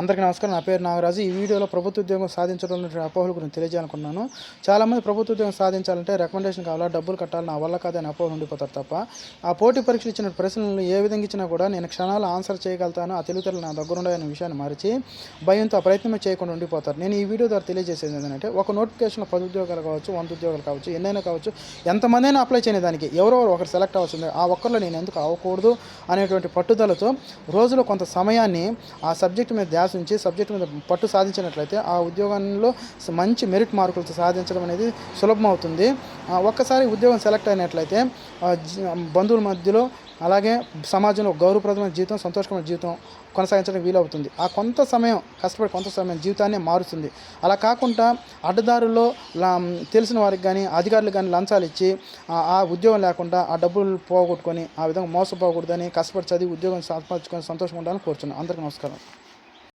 అందరికీ నమస్కారం. నా పేరు నాగరాజు. ఈ వీడియోలో ప్రభుత్వ ఉద్యోగం సాధించడం అపోహల గురించి తెలియజేయాలనుకున్నాను చాలామంది ప్రభుత్వ ఉద్యోగం సాధించాలంటే రికమెండేషన్ కావాలా డబ్బులు కట్టాలి నా వల్ల కాదని అపోహలు ఉండిపోతారు తప్ప ఆ పోటీ పరీక్షలు ఇచ్చిన ప్రశ్నలను ఏ విధంగా ఇచ్చినా కూడా నేను క్షణాలు ఆన్సర్ చేయగలుగుతాను. ఆ తెలివితేటలు నా దగ్గర ఉన్నాయనే విషయాన్ని మరిచి భయంతో ఆ ప్రయత్నమే చేయకుండా ఉండిపోతారు. నేను ఈ వీడియో ద్వారా తెలియజేసేది ఏంటంటే ఒక నోటిఫికేషన్లో పది ఉద్యోగాలు కావచ్చు వంద ఉద్యోగాలు కావచ్చు ఎన్నైనా కావచ్చు ఎంతమందైనా అప్లై చేయని దానికి ఎవరెవరు ఒకరు సెలెక్ట్ అవ్వాల్సిందే. ఆ ఒక్కరిలో నేను ఎందుకు అవ్వకూడదు అనేటువంటి పట్టుదలతో రోజులో కొంత సమయాన్ని ఆ సబ్జెక్ట్ మీద క్లాస్ నుంచి సబ్జెక్ట్ మీద పట్టు సాధించినట్లయితే ఆ ఉద్యోగంలో మంచి మెరిట్ మార్కులతో సాధించడం అనేది సులభం అవుతుంది ఆ, ఒక్కసారి ఉద్యోగం సెలెక్ట్ అయినట్లయితే బంధువుల మధ్యలో అలాగే సమాజంలో గౌరవప్రదమైన జీవితం సంతోషకరమైన జీవితం కొనసాగించడానికి వీలవుతుంది. ఆ కొంత సమయం కష్టపడి కొంత సమయం జీవితాన్ని మారుస్తుంది. అలా కాకుండా అడ్డదారుల్లో తెలిసిన వారికి కానీ అధికారులకు కానీ లంచాలు ఇచ్చి ఆ- ఉద్యోగం లేకుండా ఆ డబ్బులు పోగొట్టుకొని ఆ విధంగా మోసపోకూడదని కష్టపడి చదివి ఉద్యోగం సంపాదించుకొని సంతోషంగా ఉండాలని కోరుచున్నాను. అందరికీ నమస్కారం.